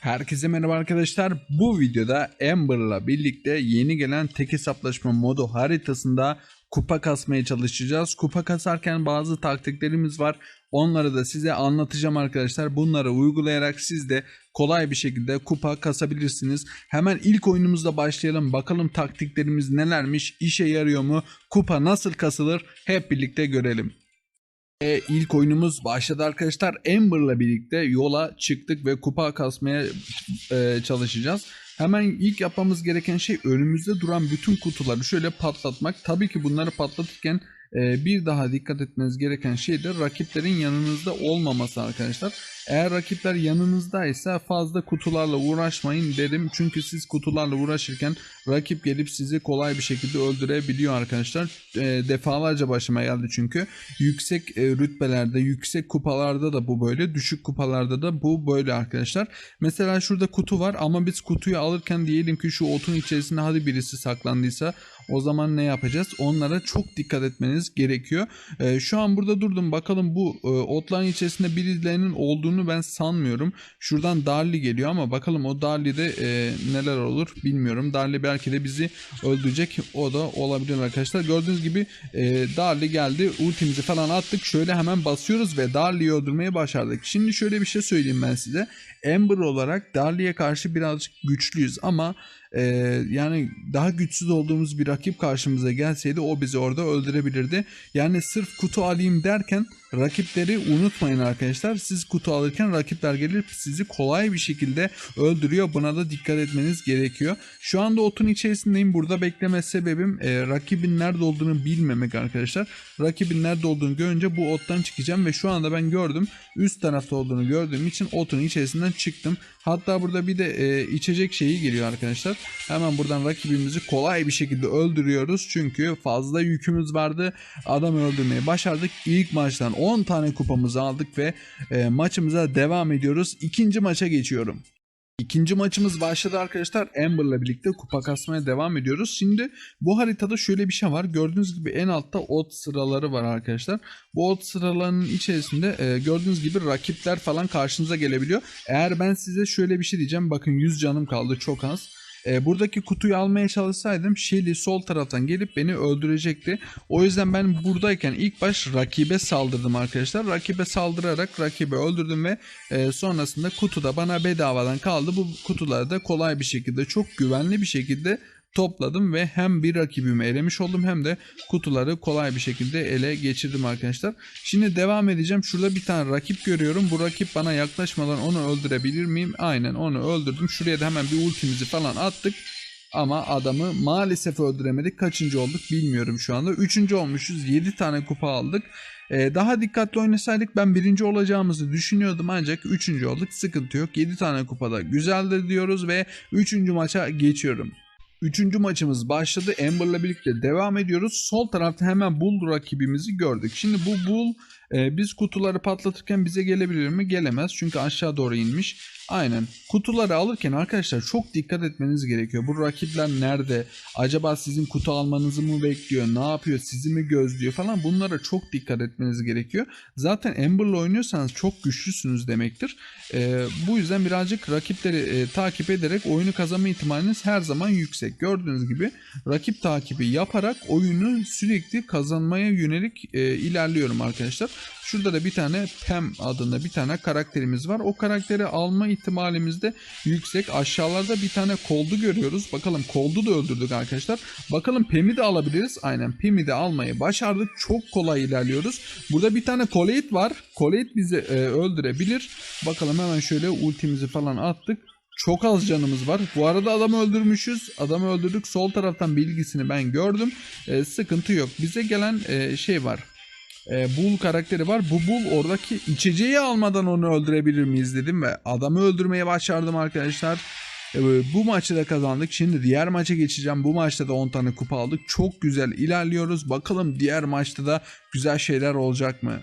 Herkese merhaba arkadaşlar. Bu videoda Amber'la birlikte yeni gelen tek hesaplaşma modu haritasında kupa kasmaya çalışacağız. Kupa kasarken bazı taktiklerimiz var. Onları da size anlatacağım arkadaşlar. Bunları uygulayarak siz de kolay bir şekilde kupa kasabilirsiniz. Hemen ilk oyunumuzda başlayalım. Bakalım taktiklerimiz nelermiş, işe yarıyor mu, kupa nasıl kasılır hep birlikte görelim. E, ilk oyunumuz başladı arkadaşlar. Amber'la birlikte yola çıktık ve kupa kasmaya e, çalışacağız. Hemen ilk yapmamız gereken şey önümüzde duran bütün kutuları şöyle patlatmak. Tabii ki bunları patlatırken e, bir daha dikkat etmeniz gereken şey de rakiplerin yanınızda olmaması arkadaşlar. Eğer rakipler yanınızdaysa fazla kutularla uğraşmayın derim. Çünkü siz kutularla uğraşırken rakip gelip sizi kolay bir şekilde öldürebiliyor arkadaşlar. E, defalarca başıma geldi çünkü. Yüksek e, rütbelerde, yüksek kupalarda da bu böyle. Düşük kupalarda da bu böyle arkadaşlar. Mesela şurada kutu var ama biz kutuyu alırken diyelim ki şu otun içerisinde hadi birisi saklandıysa o zaman ne yapacağız? Onlara çok dikkat etmeniz gerekiyor. E, şu an burada durdum. Bakalım bu e, otların içerisinde birilerinin olduğunu ben sanmıyorum. Şuradan Darli geliyor ama bakalım o Darli'de e, neler olur bilmiyorum. Darli belki de bizi öldürecek. O da olabilir arkadaşlar. Gördüğünüz gibi e, Darli geldi. Ultimizi falan attık. Şöyle hemen basıyoruz ve Darli'yi öldürmeyi başardık. Şimdi şöyle bir şey söyleyeyim ben size. Amber olarak Darli'ye karşı birazcık güçlüyüz ama e, yani daha güçsüz olduğumuz bir rakip karşımıza gelseydi o bizi orada öldürebilirdi. Yani sırf kutu alayım derken rakipleri unutmayın arkadaşlar. Siz kutu alırken rakipler gelip sizi kolay bir şekilde öldürüyor. Buna da dikkat etmeniz gerekiyor. Şu anda otun içerisindeyim. Burada bekleme sebebim e, rakibin nerede olduğunu bilmemek arkadaşlar. Rakibin nerede olduğunu görünce bu ottan çıkacağım ve şu anda ben gördüm. Üst tarafta olduğunu gördüğüm için otun içerisinden çıktım. Hatta burada bir de e, içecek şeyi geliyor arkadaşlar. Hemen buradan rakibimizi kolay bir şekilde öldürüyoruz. Çünkü fazla yükümüz vardı. Adamı öldürmeyi başardık. İlk maçtan 10 tane kupamızı aldık ve e, maçımıza devam ediyoruz. İkinci maça geçiyorum. İkinci maçımız başladı arkadaşlar. Amber'la birlikte kupa kasmaya devam ediyoruz. Şimdi bu haritada şöyle bir şey var. Gördüğünüz gibi en altta ot sıraları var arkadaşlar. Bu ot sıralarının içerisinde e, gördüğünüz gibi rakipler falan karşınıza gelebiliyor. Eğer ben size şöyle bir şey diyeceğim. Bakın 100 canım kaldı çok az. E, buradaki kutuyu almaya çalışsaydım Shelly sol taraftan gelip beni öldürecekti. O yüzden ben buradayken ilk baş rakibe saldırdım arkadaşlar. Rakibe saldırarak rakibi öldürdüm ve e, sonrasında kutuda bana bedavadan kaldı. Bu kutuları da kolay bir şekilde çok güvenli bir şekilde topladım ve hem bir rakibimi elemiş oldum hem de kutuları kolay bir şekilde ele geçirdim arkadaşlar. Şimdi devam edeceğim. Şurada bir tane rakip görüyorum. Bu rakip bana yaklaşmadan onu öldürebilir miyim? Aynen onu öldürdüm. Şuraya da hemen bir ultimizi falan attık. Ama adamı maalesef öldüremedik. Kaçıncı olduk bilmiyorum şu anda. Üçüncü olmuşuz. 7 tane kupa aldık. Ee, daha dikkatli oynasaydık ben birinci olacağımızı düşünüyordum ancak üçüncü olduk. Sıkıntı yok. 7 tane kupada güzeldir diyoruz ve üçüncü maça geçiyorum. Üçüncü maçımız başladı. Amber'la birlikte devam ediyoruz. Sol tarafta hemen Bull rakibimizi gördük. Şimdi bu Bull e, biz kutuları patlatırken bize gelebilir mi? Gelemez. Çünkü aşağı doğru inmiş. Aynen. Kutuları alırken arkadaşlar çok dikkat etmeniz gerekiyor. Bu rakipler nerede? Acaba sizin kutu almanızı mı bekliyor? Ne yapıyor? Sizi mi gözlüyor falan? Bunlara çok dikkat etmeniz gerekiyor. Zaten Amber'la oynuyorsanız çok güçlüsünüz demektir. E, bu yüzden birazcık rakipleri e, takip ederek oyunu kazanma ihtimaliniz her zaman yüksek. Gördüğünüz gibi rakip takibi yaparak oyunu sürekli kazanmaya yönelik e, ilerliyorum arkadaşlar. Şurada da bir tane Pem adında bir tane karakterimiz var. O karakteri alma ihtimalimiz de yüksek. Aşağılarda bir tane Cold'u görüyoruz. Bakalım Cold'u da öldürdük arkadaşlar. Bakalım Pem'i de alabiliriz. Aynen Pem'i de almayı başardık. Çok kolay ilerliyoruz. Burada bir tane Colette var. Colette bizi e, öldürebilir. Bakalım hemen şöyle ultimizi falan attık. Çok az canımız var. Bu arada adamı öldürmüşüz. Adamı öldürdük. Sol taraftan bilgisini ben gördüm. E, sıkıntı yok. Bize gelen e, şey var e, Bull karakteri var. Bu Bull oradaki içeceği almadan onu öldürebilir miyiz dedim ve adamı öldürmeye başardım arkadaşlar. E, bu maçı da kazandık. Şimdi diğer maça geçeceğim. Bu maçta da 10 tane kupa aldık. Çok güzel ilerliyoruz. Bakalım diğer maçta da güzel şeyler olacak mı?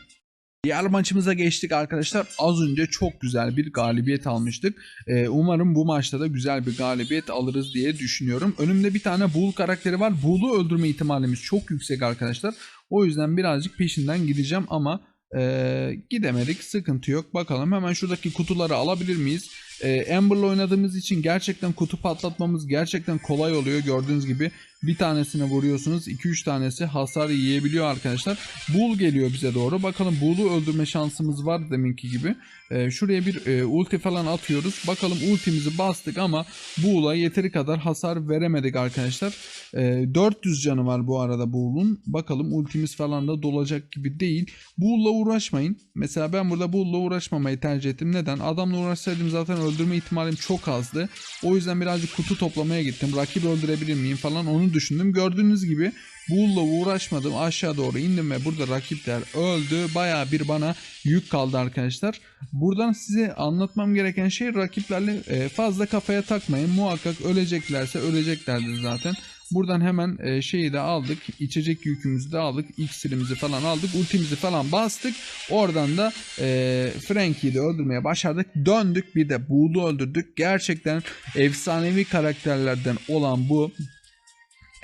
Diğer maçımıza geçtik arkadaşlar. Az önce çok güzel bir galibiyet almıştık. Ee, umarım bu maçta da güzel bir galibiyet alırız diye düşünüyorum. Önümde bir tane Bull karakteri var. Bull'u öldürme ihtimalimiz çok yüksek arkadaşlar. O yüzden birazcık peşinden gideceğim ama ee, gidemedik sıkıntı yok bakalım hemen şuradaki kutuları alabilir miyiz ee, Amber'la oynadığımız için gerçekten kutu patlatmamız gerçekten kolay oluyor gördüğünüz gibi bir tanesine vuruyorsunuz 2-3 tanesi hasar yiyebiliyor arkadaşlar Bull geliyor bize doğru bakalım Bull'u öldürme şansımız var deminki gibi Ee, şuraya bir e, ulti falan atıyoruz bakalım ultimizi bastık ama Bull'a yeteri kadar hasar veremedik arkadaşlar Ee, 400 canı var bu arada Bull'un bakalım ultimiz falan da dolacak gibi değil Bull'la uğraşmayın. Mesela ben burada Bull'la uğraşmamayı tercih ettim. Neden? Adamla uğraşsaydım zaten öldürme ihtimalim çok azdı. O yüzden birazcık kutu toplamaya gittim. Rakip öldürebilir miyim falan onu düşündüm. Gördüğünüz gibi Bull'la uğraşmadım. Aşağı doğru indim ve burada rakipler öldü. Baya bir bana yük kaldı arkadaşlar. Buradan size anlatmam gereken şey rakiplerle e, fazla kafaya takmayın. Muhakkak öleceklerse öleceklerdir zaten. Buradan hemen e, şeyi de aldık. İçecek yükümüzü de aldık. İksirimizi falan aldık. Ultimizi falan bastık. Oradan da e, Frankie'yi de öldürmeye başardık. Döndük bir de Bull'u öldürdük. Gerçekten efsanevi karakterlerden olan bu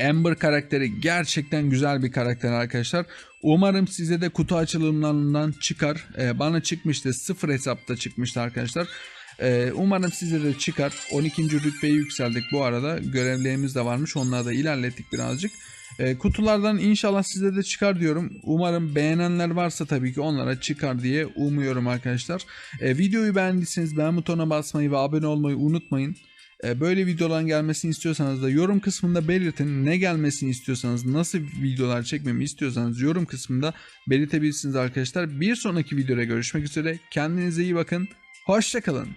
Amber karakteri gerçekten güzel bir karakter arkadaşlar. Umarım size de kutu açılımlarından çıkar. Ee, bana çıkmıştı. Sıfır hesapta çıkmıştı arkadaşlar. Ee, umarım size de çıkar. 12. rütbeye yükseldik bu arada. Görevlerimiz de varmış. Onları da ilerlettik birazcık. Ee, kutulardan inşallah size de çıkar diyorum. Umarım beğenenler varsa tabii ki onlara çıkar diye umuyorum arkadaşlar. Ee, videoyu beğendiyseniz beğen butonuna basmayı ve abone olmayı unutmayın. Ee, Böyle videoların gelmesini istiyorsanız da yorum kısmında belirtin. Ne gelmesini istiyorsanız, nasıl videolar çekmemi istiyorsanız yorum kısmında belirtebilirsiniz arkadaşlar. Bir sonraki videoda görüşmek üzere. Kendinize iyi bakın. Hoşçakalın.